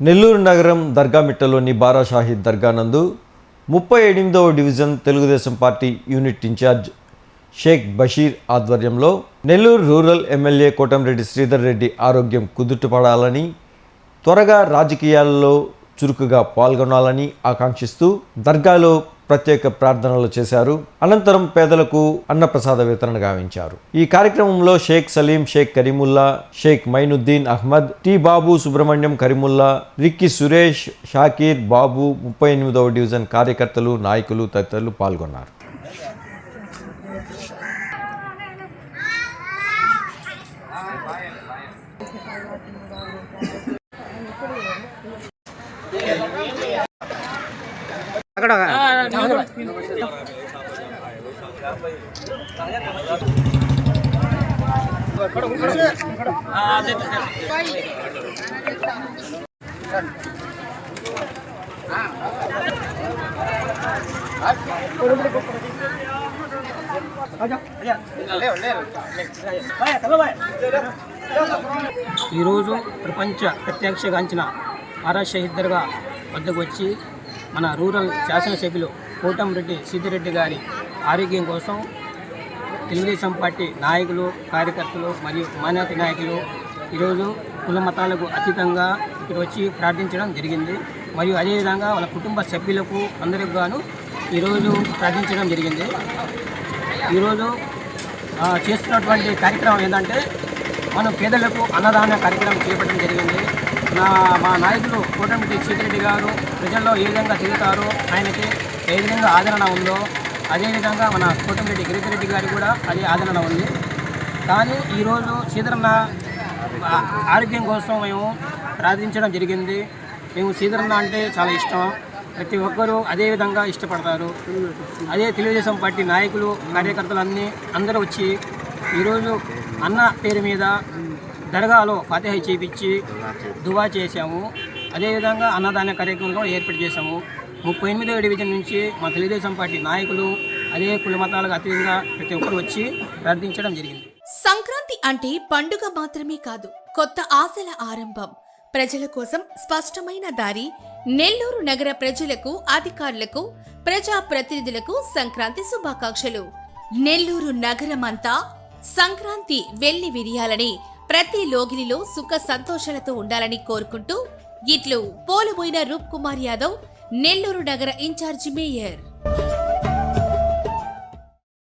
నెల్లూరు నగరం దర్గామిట్టలోని బారాషాహిద్ దర్గానందు దర్గా నందు ముప్పై ఎనిమిదవ division Telugu Desam party unit incharge Shaik Basheer ఆధ్వర్యంలో నెల్లూరు రూరల్ ఎమ్మెల్యే కోటంరెడ్డి శ్రీధర్ రెడ్డి ఆరోగ్యం కుదుటపడాలని త్వరగా రాజకీయాల్లో చురుకుగా పాల్గొనాలని ఆకాంక్షిస్తూ దర్గాలో ప్రత్యేక ప్రార్థనలు చేశారు. అనంతరం పేదలకు అన్నప్రసాద వితరణ గావించారు ఈ కార్యక్రమంలో షేక్ సలీం షేక్ కరీముల్లా షేక్ మైనుద్దీన్ అహ్మద్ టి బాబు సుబ్రహ్మణ్యం కరీముల్లా రిక్కి సురేష్ షాకీర్ బాబు ముప్పై ఎనిమిదవ డివిజన్ కార్యకర్తలు నాయకులు తదితరులు పాల్గొన్నారు. అక్కడ ఈరోజు ప్రపంచ ప్రత్యక్షగాంచిన ఆరా షహీద్ దర్గా వద్దకు వచ్చి మన రూరల్ శాసనసభ్యులు కోటంరెడ్డి సిద్దిరెడ్డి గారి ఆరోగ్యం కోసం తెలుగుదేశం పార్టీ నాయకులు కార్యకర్తలు మరియు మాన్యత నాయకులు ఈరోజు కుల మతాలకు అతీతంగా ఇక్కడ వచ్చి ప్రార్థించడం జరిగింది. మరియు అదేవిధంగా వాళ్ళ కుటుంబ సభ్యులకు అందరికి గాను ఈరోజు ప్రార్థించడం జరిగింది. ఈరోజు చేస్తున్నటువంటి కార్యక్రమం ఏంటంటే మనం పేదలకు అన్నదాన కార్యక్రమం చేపట్టడం జరిగింది. నా మా నాయకులు కోటమిటి సీతిరెడ్డి గారు ప్రజల్లో ఏ విధంగా తిరుగుతారో ఆయనకి ఏ విధంగా ఆదరణ ఉందో అదేవిధంగా మన కోటమిరెడ్డి గిరిగిరెడ్డి గారికి కూడా అదే ఆదరణ ఉంది. కానీ ఈరోజు సీతరన్న ఆరోగ్యం కోసం మేము ప్రార్థించడం జరిగింది. మేము సీతరన్న అంటే చాలా ఇష్టం. ప్రతి ఒక్కరూ అదే విధంగా ఇష్టపడతారు. అదే తెలుగుదేశం పార్టీ నాయకులు కార్యకర్తలు అన్నీ అందరూ వచ్చి ఈరోజు అన్న పేరు మీద దర్గాలో ఫాతిహ చేపించి దువా చేశాము. అదేవిధంగా అన్నదాన కార్యక్రమం కూడా ఏర్పాటు చేశాము. ముప్పై ఎనిమిదవ డివిజన్ నుంచి మా తెలుగుదేశం పార్టీ నాయకులు అదే కుల మతాలకు అతీతంగా ప్రతి ఒక్కరు వచ్చి ప్రార్థించడం జరిగింది. సంక్రాంతి అంటే పండుగ మాత్రమే కాదు కొత్త ఆశల ఆరంభం. ప్రజల కోసం స్పష్టమైన దారి నెల్లూరు నగర ప్రజలకు అధికారులకు ప్రజా ప్రతినిధులకు సంక్రాంతి శుభాకాంక్షలు. నెల్లూరు నగరమంతా సంక్రాంతి వెళ్ళి విరియాలని ప్రతి లోగిలిలో సుఖ సంతోషాలతో ఉండాలని కోరుకుంటూ ఇట్లు పోలుబోయిన రూప్ కుమార్ యాదవ్ నెల్లూరు నగర ఇన్ఛార్జి మేయర్.